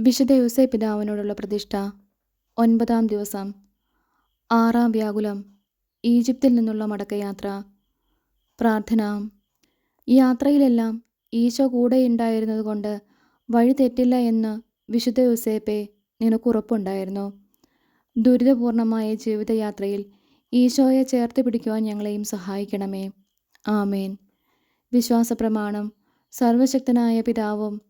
വിശുദ്ധ യുസൈ പിതാവിനോടുള്ള പ്രതിഷ്ഠ. ഒൻപതാം ദിവസം. ആറാം വ്യാകുലം. ഈജിപ്തിൽ നിന്നുള്ള മടക്കയാത്ര. പ്രാർത്ഥന. യാത്രയിലെല്ലാം ഈശോ കൂടെയുണ്ടായിരുന്നതുകൊണ്ട് വഴി തെറ്റില്ല എന്ന് വിശുദ്ധ യുസേപ്പെ നിനക്കുറപ്പുണ്ടായിരുന്നു ദുരിതപൂർണമായ ജീവിതയാത്രയിൽ ഈശോയെ ചേർത്ത് പിടിക്കുവാൻ ഞങ്ങളെയും സഹായിക്കണമേ. ആമേൻ. വിശ്വാസപ്രമാണം സർവശക്തനായ പിതാവും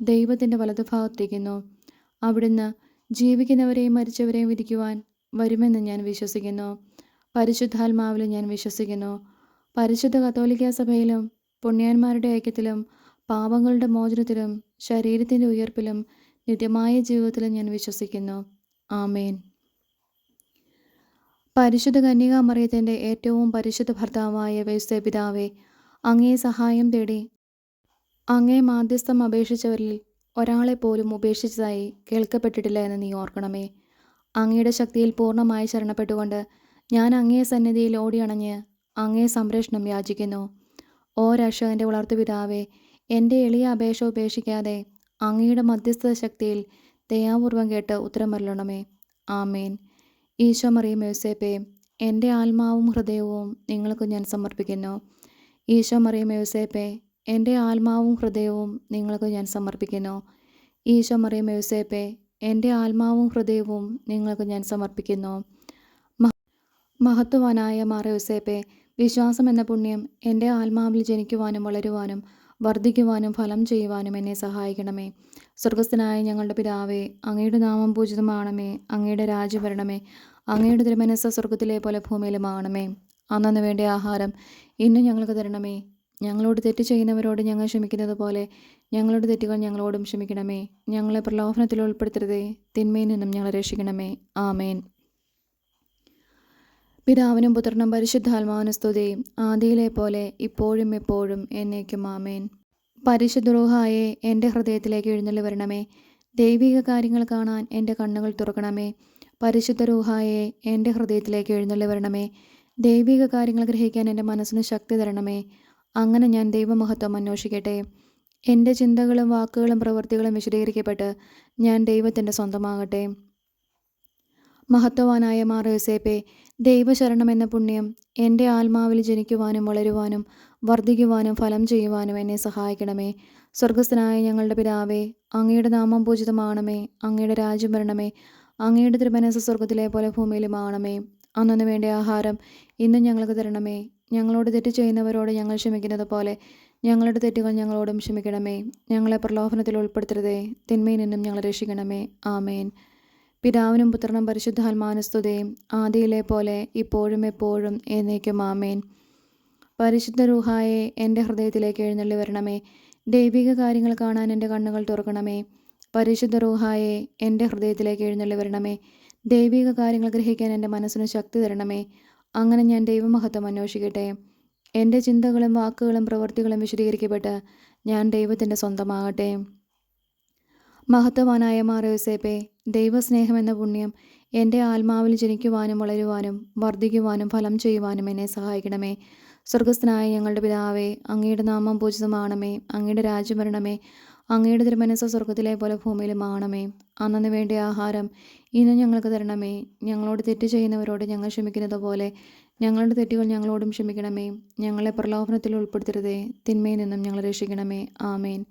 ദൈവത്തിന്റെ വലതുഭാഗത്തിരിക്കുന്നു അവിടുന്ന് ജീവിക്കുന്നവരെയും മരിച്ചവരെയും വിധിക്കുവാൻ വരുമെന്ന് ഞാൻ വിശ്വസിക്കുന്നു. പരിശുദ്ധാത്മാവിലും ഞാൻ വിശ്വസിക്കുന്നു. പരിശുദ്ധ കത്തോലിക്ക സഭയിലും പുണ്യാന്മാരുടെ ഐക്യത്തിലും പാപങ്ങളുടെ മോചനത്തിലും ശരീരത്തിന്റെ ഉയർപ്പിലും നിത്യമായ ജീവിതത്തിലും ഞാൻ വിശ്വസിക്കുന്നു. ആമേൻ. പരിശുദ്ധ കന്യകാമറിയത്തിന്റെ ഏറ്റവും പരിശുദ്ധ ഭർത്താവായ വേസ്തേ പിതാവെ അങ്ങേ സഹായം തേടി അങ്ങേ മാധ്യസ്ഥം അപേക്ഷിച്ചവരിൽ ഒരാളെ പോലും ഉപേക്ഷിച്ചതായി കേൾക്കപ്പെട്ടിട്ടില്ല എന്ന് നീ ഓർക്കണമേ. അങ്ങയുടെ ശക്തിയിൽ പൂർണമായി ശരണപ്പെട്ടുകൊണ്ട് ഞാൻ അങ്ങേ സന്നിധിയിൽ ഓടിയണഞ്ഞ് അങ്ങേ സംരക്ഷണം യാചിക്കുന്നു. ഓ രക്ഷകന്റെ വളർത്തുപിതാവേ എന്റെ എളിയ അപേക്ഷ ഉപേക്ഷിക്കാതെ അങ്ങയുടെ മധ്യസ്ഥ ശക്തിയിൽ ദയാപൂർവം കേട്ട് ഉത്തരമരലണമേ ആമേൻ. ഈശോ മറിയം യോസേപ്പേ എന്റെ ആത്മാവും ഹൃദയവും നിങ്ങൾക്ക് ഞാൻ സമർപ്പിക്കുന്നു. ഈശോ മറിയം യോസേപ്പേ എന്റെ ആത്മാവും ഹൃദയവും നിങ്ങൾക്ക് ഞാൻ സമർപ്പിക്കുന്നു. ഈശോ മറിയം യൂസേപ്പെ എന്റെ ആത്മാവും ഹൃദയവും നിങ്ങൾക്ക് ഞാൻ സമർപ്പിക്കുന്നു. മഹത്വവാനായ മാറ യൂസേപ്പെ വിശ്വാസം എന്ന പുണ്യം എന്റെ ആത്മാവിൽ ജനിക്കുവാനും വളരുവാനും വർദ്ധിക്കുവാനും ഫലം ചെയ്യുവാനും എന്നെ സഹായിക്കണമേ. സ്വർഗസ്ഥനായ ഞങ്ങളുടെ പിതാവേ അങ്ങയുടെ നാമം പൂജിതമാണമേ അങ്ങയുടെ രാജ്യം വരണമേ അങ്ങയുടെ തിരുമനസ് സ്വർഗത്തിലെ പോലെ ഭൂമിയിലുമാണമേ അന്നു വേണ്ട ആഹാരം ഇന്നും ഞങ്ങൾക്ക് തരണമേ. ഞങ്ങളോട് തെറ്റ് ചെയ്യുന്നവരോട് ഞങ്ങൾ ക്ഷമിക്കുന്നത് പോലെ ഞങ്ങളുടെ തെറ്റുകൾ ഞങ്ങളോടും ക്ഷമിക്കണമേ. ഞങ്ങളെ പ്രലോഭനത്തിൽ ഉൾപ്പെടുത്തരുതേ. തിന്മയിൽ നിന്നും ഞങ്ങളെ രക്ഷിക്കണമേ. ആമേൻ. പിതാവിനും പുത്രനും പരിശുദ്ധാത്മാവിനും സ്തുതി. ആദിയിലെ പോലെ ഇപ്പോഴും എപ്പോഴും എന്നേക്കും ആമേൻ. പരിശുദ്ധ എന്റെ ഹൃദയത്തിലേക്ക് എഴുന്നള്ളി വരണമേ. ദൈവിക കാര്യങ്ങൾ കാണാൻ എന്റെ കണ്ണുകൾ തുറക്കണമേ. പരിശുദ്ധ രൂഹായെ എന്റെ ഹൃദയത്തിലേക്ക് എഴുന്നള്ളി വരണമേ. ദൈവിക കാര്യങ്ങൾ ഗ്രഹിക്കാൻ എന്റെ മനസ്സിന് ശക്തി തരണമേ. അങ്ങനെ ഞാൻ ദൈവമഹത്വം അന്വേഷിക്കട്ടെ. എന്റെ ചിന്തകളും വാക്കുകളും പ്രവൃത്തികളും വിശദീകരിക്കപ്പെട്ട് ഞാൻ ദൈവത്തിന്റെ സ്വന്തമാകട്ടെ. മഹത്വവാനായ മാർ യോസേപ്പെ ദൈവശരണം എന്ന പുണ്യം എന്റെ ആത്മാവിൽ ജനിക്കുവാനും വളരുവാനും വർദ്ധിക്കുവാനും ഫലം ചെയ്യുവാനും എന്നെ സഹായിക്കണമേ. സ്വർഗസ്ഥനായ ഞങ്ങളുടെ പിതാവേ അങ്ങയുടെ നാമം പൂജിതമാണമേ. അങ്ങയുടെ രാജ്യം വരണമേ. അങ്ങയുടെ തിരുമനസ സ്വർഗത്തിലെ പോലെ ഭൂമിയിലുമാണമേ അന്നു വേണ്ട ആഹാരം ഇന്നും ഞങ്ങൾക്ക് തരണമേ. ഞങ്ങളോട് തെറ്റ് ചെയ്യുന്നവരോട് ഞങ്ങൾ ക്ഷമിക്കുന്നത് പോലെ ഞങ്ങളുടെ തെറ്റുകൾ ഞങ്ങളോടും ക്ഷമിക്കണമേ. ഞങ്ങളെ പ്രലോഭനത്തിൽ ഉൾപ്പെടുത്തരുതേ. തിന്മയിൽ നിന്നും ഞങ്ങളെ രക്ഷിക്കണമേ. ആമേൻ. പിതാവിനും പുത്രനും പരിശുദ്ധാത്മാനസ്തുതയും ആദിയിലെ പോലെ ഇപ്പോഴും എപ്പോഴും എന്നേക്കും ആമേൻ. പരിശുദ്ധ റൂഹായെ എന്റെ ഹൃദയത്തിലേക്ക് എഴുന്നള്ളി വരണമേ. ദൈവിക കാര്യങ്ങൾ കാണാൻ എന്റെ കണ്ണുകൾ തുറക്കണമേ. പരിശുദ്ധ റൂഹായെ എന്റെ ഹൃദയത്തിലേക്ക് എഴുന്നള്ളി വരണമേ. ദൈവിക കാര്യങ്ങൾ ഗ്രഹിക്കാൻ എന്റെ മനസ്സിന് ശക്തി തരണമേ. അങ്ങനെ ഞാൻ ദൈവമഹത്വം അന്വേഷിക്കട്ടെ. എന്റെ ചിന്തകളും വാക്കുകളും പ്രവൃത്തികളും വിശദീകരിക്കപ്പെട്ട് ഞാൻ ദൈവത്തിന്റെ സ്വന്തമാകട്ടെ. മഹത്വവാനായ മാറിയോസേപ്പേ ദൈവസ്നേഹം എന്ന പുണ്യം എന്റെ ആത്മാവിൽ ജനിക്കുവാനും വളരുവാനും വർദ്ധിക്കുവാനും ഫലം ചെയ്യുവാനും എന്നെ സഹായിക്കണമേ. സ്വർഗസ്ഥനായ ഞങ്ങളുടെ പിതാവേ അങ്ങയുടെ നാമം പൂജിതമാണമേ അങ്ങയുടെ രാജ്യം വരണമേ. അങ്ങയുടെ തിരുമനസ് സ്വർഗത്തിലെ പോലെ ഭൂമിയിലുമാണമേ അന്നു വേണ്ട ആഹാരം ഇന്ന് ഞങ്ങൾക്ക് തരണമേ. ഞങ്ങളോട് തെറ്റ് ചെയ്യുന്നവരോട് ഞങ്ങൾ ക്ഷമിക്കുന്നത് പോലെ ഞങ്ങളുടെ തെറ്റുകൾ ഞങ്ങളോടും ക്ഷമിക്കണമേ. ഞങ്ങളെ പ്രലോഭനത്തിൽ ഉൾപ്പെടുത്തരുതേ. തിന്മയിൽ നിന്നും ഞങ്ങളെ രക്ഷിക്കണമേ. ആമേൻ.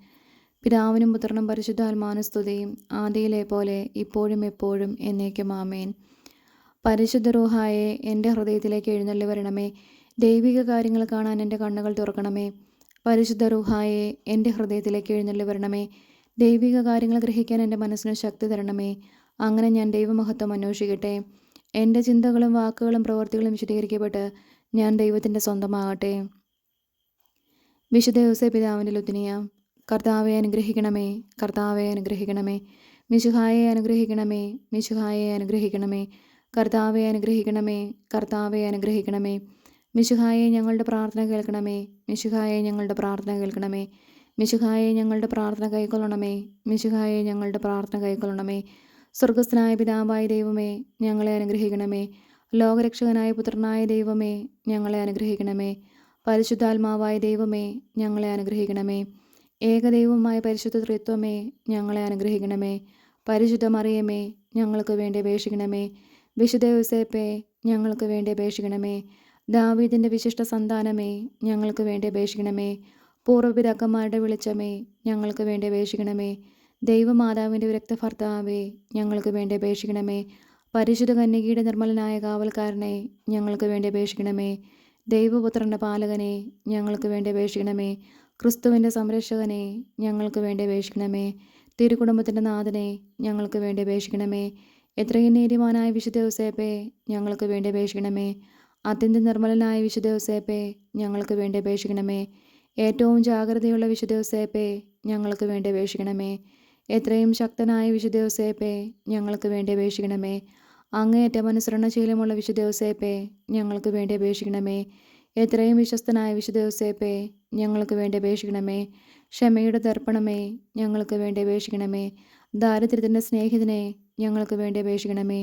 പിതാവിനും പുത്രനും പരിശുദ്ധാത്മാനസ്തുതയും ആദിയിലെ പോലെ ഇപ്പോഴും എപ്പോഴും എന്നേക്കും ആമേൻ. പരിശുദ്ധ റൂഹായെ എന്റെ ഹൃദയത്തിലേക്ക് എഴുന്നള്ളി വരണമേ. ദൈവിക കാര്യങ്ങൾ കാണാൻ എന്റെ കണ്ണുകൾ തുറക്കണമേ. പരിശുദ്ധ റുഹായെ എന്റെ ഹൃദയത്തിലേക്ക് എഴുന്നള്ളി വരണമേ. ദൈവിക കാര്യങ്ങൾ ഗ്രഹിക്കാൻ എന്റെ മനസ്സിന് ശക്തി തരണമേ. അങ്ങനെ ഞാൻ ദൈവമഹത്വം അന്വേഷിക്കട്ടെ. എന്റെ ചിന്തകളും വാക്കുകളും പ്രവൃത്തികളും വിശദീകരിക്കപ്പെട്ട് ഞാൻ ദൈവത്തിന്റെ സ്വന്തമാകട്ടെ. വിശുദ്ധ ദിവസ പിതാവിന്റെ ലുത്തിനിയ കർത്താവെ അനുഗ്രഹിക്കണമേ. കർത്താവെ അനുഗ്രഹിക്കണമേ. മിശുഹായെ അനുഗ്രഹിക്കണമേ. മിശുഹായെ അനുഗ്രഹിക്കണമേ. കർത്താവെ അനുഗ്രഹിക്കണമേ. കർത്താവെ അനുഗ്രഹിക്കണമേ. മിശുഹായെ ഞങ്ങളുടെ പ്രാർത്ഥന കേൾക്കണമേ. മിശുഹായെ ഞങ്ങളുടെ പ്രാർത്ഥന കേൾക്കണമേ. മിശുഹായെ ഞങ്ങളുടെ പ്രാർത്ഥന കൈക്കൊള്ളണമേ. മിശുഹായെ ഞങ്ങളുടെ പ്രാർത്ഥന കൈക്കൊള്ളണമേ. സ്വർഗസ്ഥനായ പിതാവായ ദൈവമേ ഞങ്ങളെ അനുഗ്രഹിക്കണമേ. ലോകരക്ഷകനായ പുത്രനായ ദൈവമേ ഞങ്ങളെ അനുഗ്രഹിക്കണമേ. പരിശുദ്ധാത്മാവായ ദൈവമേ ഞങ്ങളെ അനുഗ്രഹിക്കണമേ. ഏകദൈവമായ പരിശുദ്ധ ത്രിത്വമേ ഞങ്ങളെ അനുഗ്രഹിക്കണമേ. പരിശുദ്ധ മറിയമേ ഞങ്ങൾക്ക് വേണ്ടി അപേക്ഷിക്കണമേ. വിശുദ്ധ യുസേപ്പേ ഞങ്ങൾക്ക് വേണ്ടി അപേക്ഷിക്കണമേ. ദാവീദിന്റെ വിശിഷ്ട സന്താനമേ ഞങ്ങൾക്ക് വേണ്ടി അപേക്ഷിക്കണമേ. പൂർവപിതാക്കന്മാരുടെ വെളിച്ചമേ ഞങ്ങൾക്ക് വേണ്ടി അപേക്ഷിക്കണമേ. ദൈവമാതാവിന്റെ വിരക്തഭർത്താവേ ഞങ്ങൾക്ക് വേണ്ടി അപേക്ഷിക്കണമേ. പരിശുദ്ധ കന്യകയുടെ നിർമ്മലനായ കാവൽക്കാരനെ ഞങ്ങൾക്ക് വേണ്ടി അപേക്ഷിക്കണമേ. ദൈവപുത്രന്റെ പാലകനെ ഞങ്ങൾക്ക് വേണ്ടി അപേക്ഷിക്കണമേ. ക്രിസ്തുവിന്റെ സംരക്ഷകനെ ഞങ്ങൾക്ക് വേണ്ടി അപേക്ഷിക്കണമേ. തിരുകുടുംബത്തിന്റെ നാഥനെ ഞങ്ങൾക്ക് വേണ്ടി അപേക്ഷിക്കണമേ. എത്രയും നീതിമാനായ വിശുദ്ധ യോസേപ്പെ ഞങ്ങൾക്ക് വേണ്ടി അപേക്ഷിക്കണമേ. അത്യന്തം നിർമ്മലനായ വിശുദ്ധ യോസേപ്പെ ഞങ്ങൾക്ക് വേണ്ടി അപേക്ഷിക്കണമേ. ഏറ്റവും ജാഗ്രതയുള്ള വിശുദ്ധ യോസേപ്പെ ഞങ്ങൾക്ക് വേണ്ടി അപേക്ഷിക്കണമേ. എത്രയും ശക്തനായ വിശുദ്ധ യോസേപ്പെ ഞങ്ങൾക്ക് വേണ്ടി അപേക്ഷിക്കണമേ. അങ്ങേയറ്റം അനുസരണശീലമുള്ള വിശുദ്ധ യോസേപ്പെ ഞങ്ങൾക്ക് വേണ്ടി അപേക്ഷിക്കണമേ. എത്രയും വിശ്വസ്തനായ വിശുദ്ധ യോസേപ്പെ ഞങ്ങൾക്ക് വേണ്ടി അപേക്ഷിക്കണമേ. ക്ഷമയുടെ തർപ്പണമേ ഞങ്ങൾക്ക് വേണ്ടി അപേക്ഷിക്കണമേ. ദാരിദ്ര്യത്തിന്റെ സ്നേഹിതനെ ഞങ്ങൾക്ക് വേണ്ടി അപേക്ഷിക്കണമേ.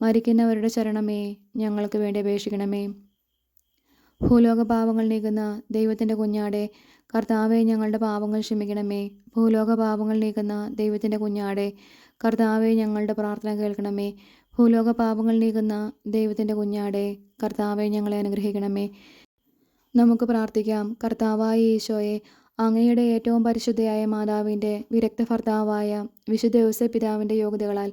മരിക്കുന്നവരുടെ ചരണമേ ഞങ്ങൾക്ക് വേണ്ടി അപേക്ഷിക്കണമേ. ഭൂലോക പാപങ്ങൾ നീക്കുന്ന ദൈവത്തിന്റെ കുഞ്ഞാടെ കർത്താവെ ഞങ്ങളുടെ പാപങ്ങൾ ക്ഷമിക്കണമേ. ഭൂലോക പാപങ്ങൾ നീക്കുന്ന ദൈവത്തിന്റെ കുഞ്ഞാടെ കർത്താവെ ഞങ്ങളുടെ പ്രാർത്ഥന കേൾക്കണമേ. ഭൂലോക പാപങ്ങൾ നീക്കുന്ന ദൈവത്തിന്റെ കുഞ്ഞാടെ കർത്താവെ ഞങ്ങളെ അനുഗ്രഹിക്കണമേ. നമുക്ക് പ്രാർത്ഥിക്കാം. കർത്താവായ ഈശോയെ അങ്ങയുടെ ഏറ്റവും പരിശുദ്ധയായ മാതാവിന്റെ വിരക്ത ഭർത്താവായ വിശുദ്ധ യോസെ പിതാവിന്റെ യോഗ്യതകളാൽ